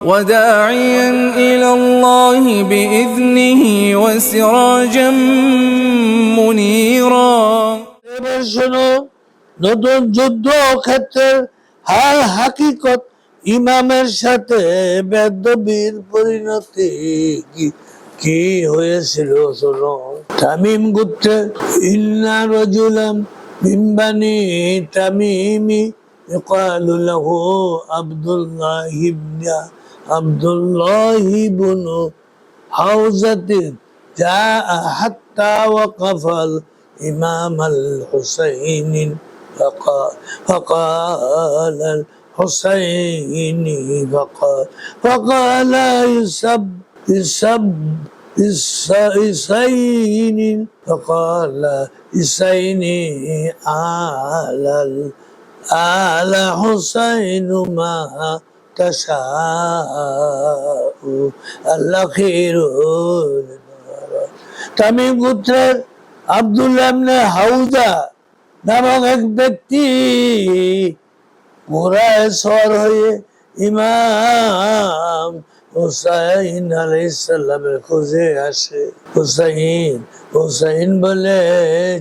وداعيا إلى الله بإذنه وسراجا منيرا এবার শোনো নতুন যুদ্ধ ক্ষেত্রের হাল হাকিকত ইমামের সাথে বেদবীর পরিণতি কি কি হয়েছিল শোনো তামিম গোত্রের ইন্না রজুলাম মিম্বানি তামিমি يقال له عبد الله بن عبد الله بن حوزة جاء حتى وقف الإمام الحسين فقال, فقال الحسين فقال فقال يسب يسب إسين فقال إسين ال- آل حسين ما তাসাউ তামিম হাউদা নামক এক ব্যক্তি ঘোড়ায় হয়ে ইমাম হুসাইন আলাইসাল্লামের খোঁজে আসে। হুসাইন হুসাইন বলে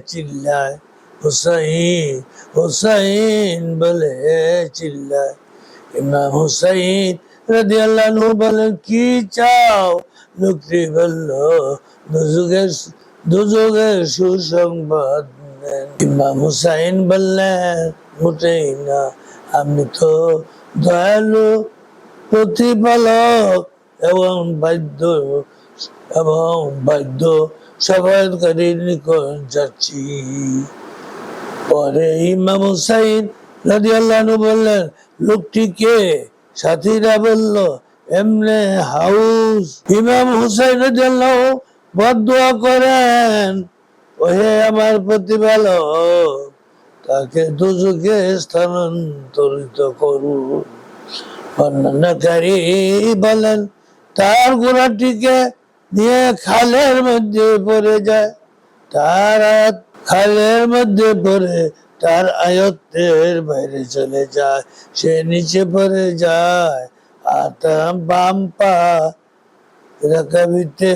চিল্লায়। হুসাইন হুসাইন বলে চিল্লায়। ইমাম হুসাইন রাদি আল্লাহ বলেন, কি চাও? লোকটি বলল, দুযুগের দুযুগের সুসংবাদ ইমাম হুসাইন বললেন, মোটেই না। আমি তো দয়ালু, প্রতিপালক এবং বাধ্য এবং বাধ্য সফলকারীর নিকট যাচ্ছি। পরে ইমাম হুসাইন রাজি আল্লাহ বললেন লোকটি কে সাথীরা বলল, এমনে হাউস। ইমাম হুসাইন রাজি আল্লাহ বদুয়া করেন, ওহে আমার প্রতিপালক, তাকে দুজকে স্থানান্তরিত করুন। বর্ণনাকারী বলেন, তার গোড়াটিকে নিয়ে খালের মধ্যে পড়ে যায়, তার খালের মধ্যে পড়ে তার আয়ত্তের বাইরে চলে যায়, সে নিচে পড়ে যায় আর তার বাম পা রাকাবিতে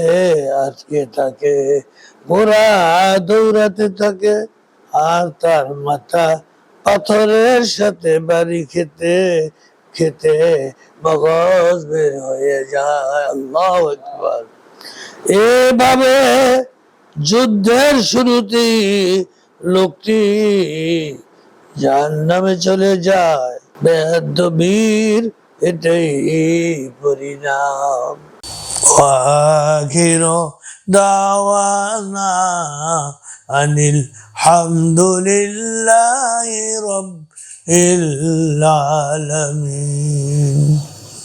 আটকে থাকে ঘোড়া দৌড়াতে থাকে, আর তার মাথা পাথরের সাথে বাড়ি খেতে খেতে মগজ বের হয়ে যায়, আল্লাহ এভাবে যুদ্ধের শুরুতেই লোকটি যার নামে চলে যায় বেদ বীর এটাই পরিণাম وآخر دعوانا أن الحمد لله رب العالمين